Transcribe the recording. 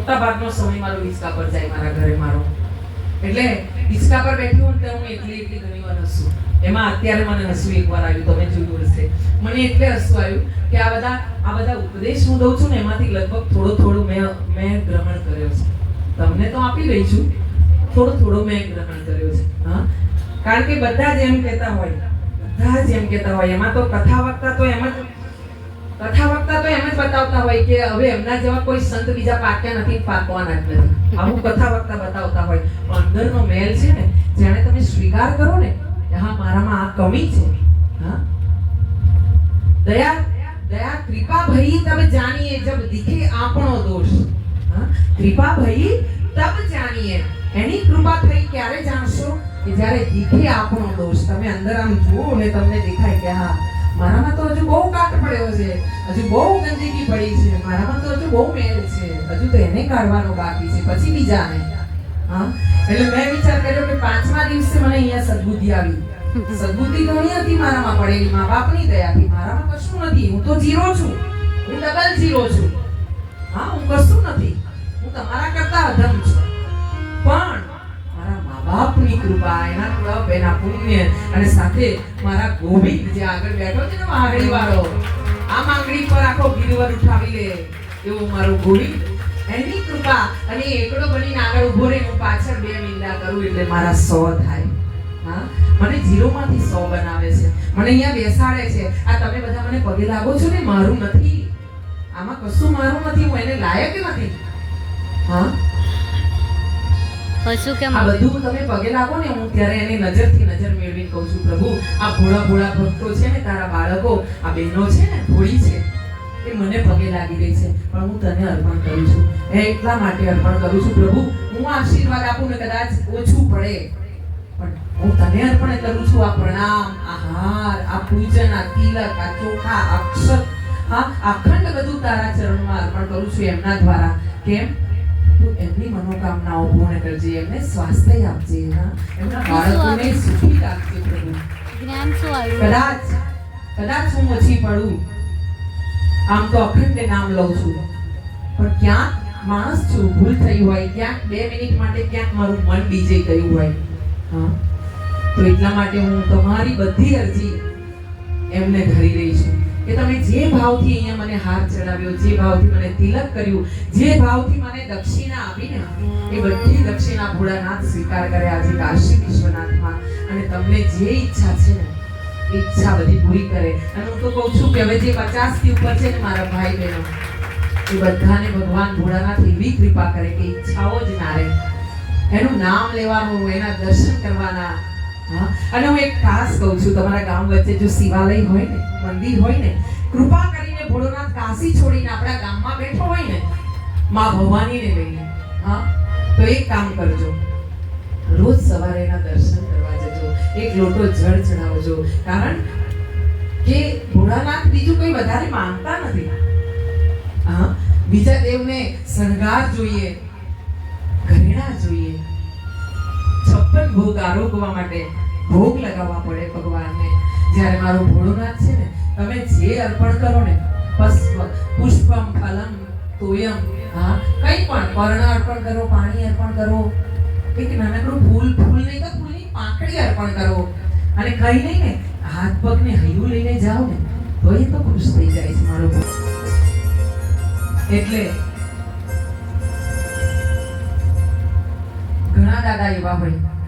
મોટા ભાગનો સમય મારો હિંચકા પર જાય મારા ઘરે મારો. એટલે હિંચકા પર બેઠી હોઉં ત્યારે હું એકલી એકલી ઘણી વાર હસું. એમાં અત્યારે મને હસવું એકવાર આવ્યું, તમે જોયું હશે. મને એટલે હસવું આવ્યું કે આ બધા આ બધા ઉપદેશ હું દઉં છું ને એમાંથી લગભગ થોડો થોડો મેં મેં ગ્રહણ કર્યો છે. તમને તો આપી રહી છું. થોડો થોડો મેં ગ્રહણ કર્યો છે. હા? કારણ કે બધા જ એમ કહેતા હોય, બધા જ એમ કહેતા હોય. એમાં તો કથા વાગતા તો એમ જ કથા વક્તા તો એમ જ બતાવતા હોય કે હવે એમના જેવા કોઈ સંત બીજા પાક્યા નથી, પાકવાના જ નથી. આવું કથા વક્તા બતાવતા હોય. અંદરનો મેલ છે ને જેને તમે સ્વીકાર કરો ને હા, મારામાં આ કમી છે. હા? દયા દયા, કૃપા ભઈ તબ જાણીએ જબ દિખે આપણો દોષ. હા? કૃપા ભઈ તબ જાણીએ એની કૃપા થઈ ક્યારે જાણશો? કે જ્યારે દિખે આપણો દોષ. તમે અંદર આમ જુઓ ને, તમને દેખાય કે હા મારામાં તો હજુ બહુ કાટ પડ્યો છે. હજુ બહુ ગંદકી પડી છે. મારામાં તો હજુ બહુ મેલ છે. હજુ તો એને કાઢવાનો બાકી છે. પછી બીજાને. હા? એટલે મેં વિચાર કર્યો કે પાંચમા દિવસે મને અહીંયા સદબુદ્ધિ આવી. સદબુદ્ધિ ઘણી હતી મારામાં પડેલી મા બાપની દયાથી. મારામાં કશું નથી. હું તો જીરો છું. હું ડબલ જીરો છું. હા, હું કશું નથી. હું તમારા કરતા અધમ છું. એના પુણ્ય અને સાથે મારા ગોવિંદ જે આગળ બેઠો છે ને વાઘડી વાળો આ માંગણી પર આખો ગિરવર ઉઠાવી લે. એવો મારો ગોવિંદ, એની કૃપા અને એકડો બનીને આગળ ઊભો રહે, હું પાછળ બે મિંડા કરું એટલે મારા સો થાય. હા? મને ઝીરો માંથી સો બનાવે છે. મને અહીંયા બેસાડે છે. આ તમે બધા મને પગે લાગો છો ને? મારું નથી. આમાં કશું મારું નથી. હું એને લાયક નથી. હા? હસું કેમ? આ બધું તમે પગે લાગો ને, હું ત્યારે એની નજરથી નજર મેળવીને કહું છું, પ્રભુ, આ ભોળા ભોળા ભક્તો છે ને, તારા બાળકો, આ બહેનો છે ને ભોળી છે, એ મને પગે લાગી રહી છે, પણ હું તને અર્પણ કરું છું. એ એટલા માટે અર્પણ કરું છું, પ્રભુ, હું આશીર્વાદ આપું ને, કદાચ ઓછું પડે, પણ હું તને અર્પણ કરું છું, આ પ્રણામ આ હાર આ પૂજન, આ તિલક, આ ચોખા, આ અક્ષત, હા અખંડ બધું તારા ચરણમાં અર્પણ કરું છું એમના દ્વારા. કેમ? તું એમની મનોકામનાઓ પૂર્ણ કરજે એમને સ્વાસ્થ્ય આપજે હા એમના બાળકોને સુખી રાખજે પ્રભુ. કદાચ કદાચ હું ઓછી પડું આમ તો અખંડ નામ લઉં છું. પણ ક્યાંક માણસ છું ભૂલ થઈ હોય ક્યાંક બે મિનિટ માટે ક્યાંક મારું મન બીજે ગયું હોય. હા? તો એટલા માટે હું તમારી બધી અરજી એમને ધરી રહી છું. કે તમે જે ભાવથી અહીંયા મને હાથ ચડાવ્યો, જે ભાવથી મને તિલક કર્યું, જે ભાવથી મને દક્ષિણા આપીને એ બધી દક્ષિણા ભોળાનાથ સ્વીકાર કરે આજે કાશી વિશ્વનાથમાં. અને તમને જે ઈચ્છા છે ને ઈચ્છા બધી પૂરી કરે. અને હું તો કહું છું કે હવે જે પચાસથી ઉપર છે ને મારા ભાઈ બહેનો એ બધાને ભગવાન ભોળાનાથ એવી કૃપા કરે કે ઈચ્છાઓ જ ના રહે. એનું નામ લેવાનું, એના દર્શન કરવાના. અને હું એક ખાસ કહું છું, તમારા ગામ વચ્ચે જો શિવાલય હોય ને, મંદિર હોય ને કૃપા કરીને ભોળોનાથ કાશી છોડીને આપણા ગામમાં બેઠો હોય ને, માં ભવાનીને લઈને, હા, તો એક કામ કરજો. રોજ સવારે એના દર્શન કરવા જજો. એક લોટો જળ ચડાવજો કારણ કે ભોળાનાથ બીજું કંઈ વધારે માંગતા નથી. હા, બીજા દેવને શણગાર જોઈએ, ઘરેણા જોઈએ. છપ્પન ભોગ આરોગવા માટે ભોગ લગાવવા પડે ભગવાનને. જ્યારે મારો ભોળોનાથ છે ને તમે જે અર્પણ કરો ને પુષ્પ પુષ્પમ, ફલમ, તોયમ, હા, કંઈ પણ પર્ણ અર્પણ કરો, પાણી અર્પણ કરો, એક નાનકડું ફૂલ ફૂલ નહીં તો ફૂલની પાંખડી અર્પણ કરો. અને કંઈ નહીં ને, હાથ પગને હૈયું લઈને જાઓ ને તો એ તો ખુશ થઈ જાય છે મારો એટલે ઘણા દાદા એવા હોય